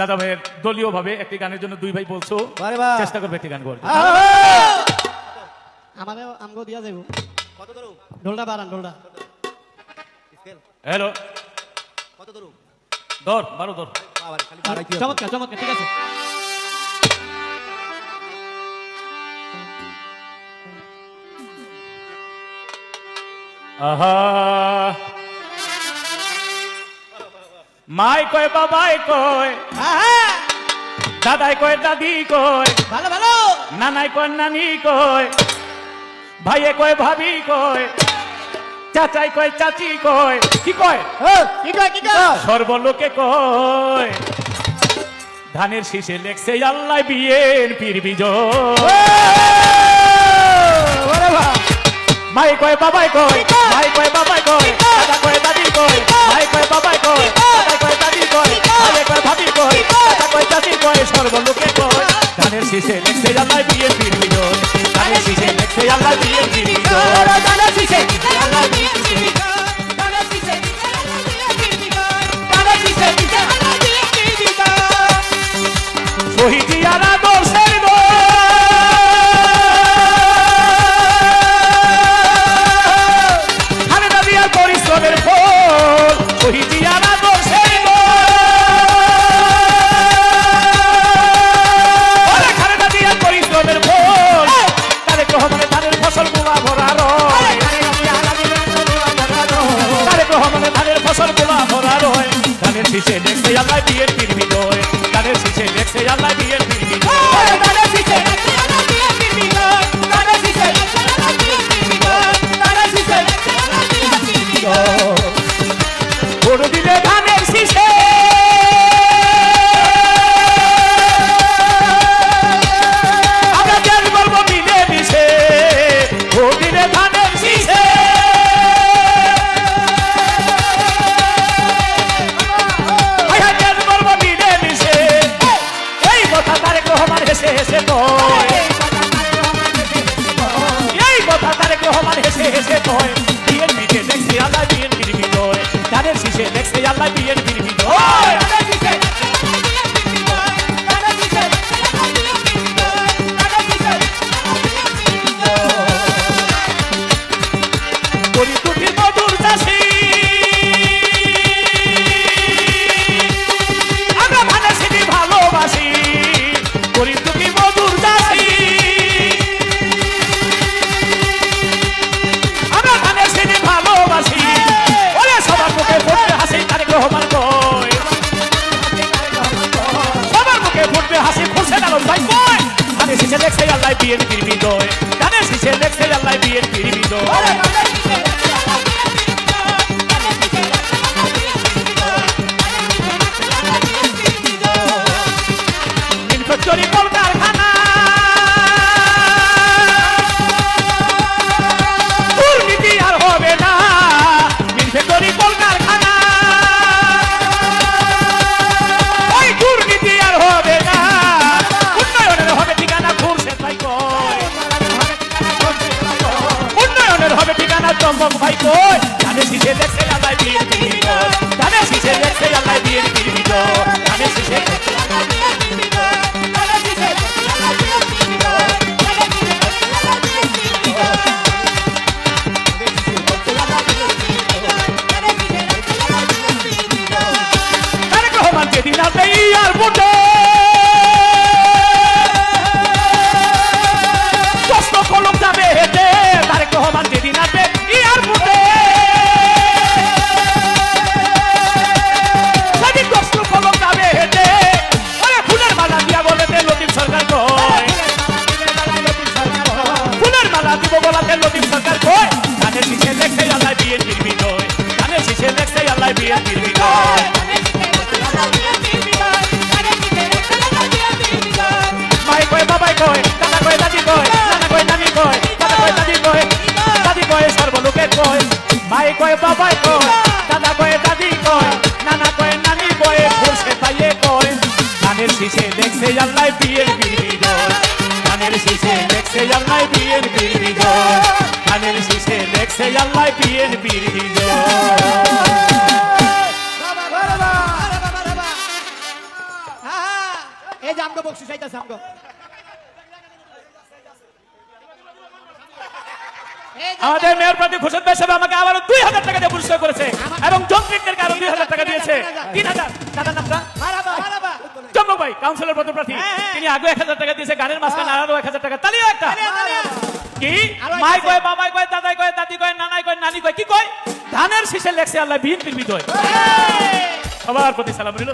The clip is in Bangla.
দাদা ভাইয়ের দলীয় ভাবে একটি গানের জন্য দুই ভাই বলছো চেষ্টা করবে একটি গান করতে। আমারে আমগো দিয়া যাইব। কত ধরো ঢোলটা বাড়ান ঢোলটা হ্যালো। কত ধরো ধর বারো ধর। চমৎকার চমৎকার ঠিক আছে। আহা। মাই কয় বাবাই কয়! দাদাই কয় দাদি কয় ভালো ভালো। নানাই কয় নানি কয় ভাইয়ে কয় ভাবি কয় চাচাই কয় চাচি কয় কি কয়? কি কয় কি কয়? সর্বলোকে কয় ধানের শীষে লেখছে আল্লাহ বিয়ের পীর বিজয়। মাই কয় বাবাই কয় মাই কয় বাবাই কয়? শীষে লেখছে আল্লাহ বিয়ের পীর বিজয় ধানের শীষে লেখছে আল্লাহ বিয়ের পীর ধানের শীষে দেখছে আল্লাহ বিয়ের Oh. দেখছে আল্লাহ বিয়ের পীর বিজয় ধানের শীষে দেখছে আল্লাহ বিয়ের পীর বিজয় ঠিকানা চম্পক ভাই কই? ধানের শীষে দেখছে আল্লাহ বিয়ের পিড়ি ধানের শীষে দেখছে আল্লাহ বিয়ের পিড়ি ধানের শীষে দেখছে আল্লাহ বিয়ের পিড়ি ধানের শীষে দেখছে আল্লাহ বিয়ের পিড়ি তারেক রহমান, যেদিন আসবে এয়ারপোর্টে কষ্ট কয় মাই কয়, বাবাই কয়, দাদা কয়, দাদি কয়, নানা কয়, নানি কয় ঘুরছে তাইয়ে কয়। ধানের শীষে দেখছে আল্লাহ বিয়ের বিরবি জয় ধানের শীষে দেখছে আল্লাহ বিয়ের বিরবি জয় ধানের শীষে দেখছে আল্লাহ বিয়ের বিরবি জয় আহা এই যে আমগো বকশিস আইতাছে আমগো এই যে- আমাদের মেয়র প্রতি ঘোষণ সাহেব আমাকে আবারও দুই হাজার টাকা দিয়ে পুরস্কার করেছে। এবং যন্ত্রিকদেরকে আরও দুই হাজার টাকা দিয়েছে। তিন হাজার। নামটা চন্দ্র ভাই কাউন্সিলর পদপ্রার্থী হ্যাঁ, হ্যাঁ। তিনি আগে এক হাজার টাকা দিয়েছে গানের মাঝখানে আরও এক হাজার টাকা। তালিও একটা। কি? মাই কয় বাবাই কয় দাদাই কয় দাদি কয় নানাই কয় নানি কয় কি কয়? ধানের শীষে লেখছে আল্লাহ বিএনপির বিজয়। সবার প্রতি সালাম রইল।